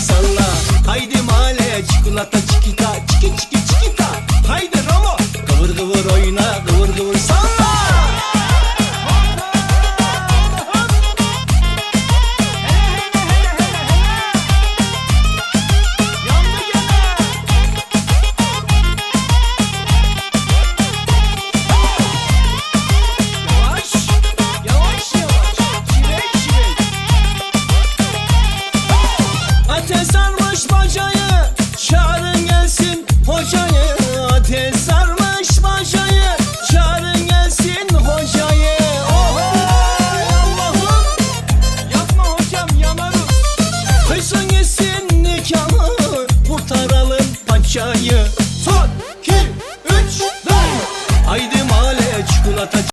salla. Haydi mahalle çikolata çikita çiki çiki çikita. Haydi Ramo kıvır kıvır oyna kıvır kıvır salla. kocayı Çağırın gelsin. Hocayı Ateş sarmış bacayı Çağırın gelsin hocayı Oho Allah'ım. Yapma hocam yanarım. Kıysın gitsin nikahı. Kurtaralım paçayı. Son iki üç dört. Haydi mahalle çikolata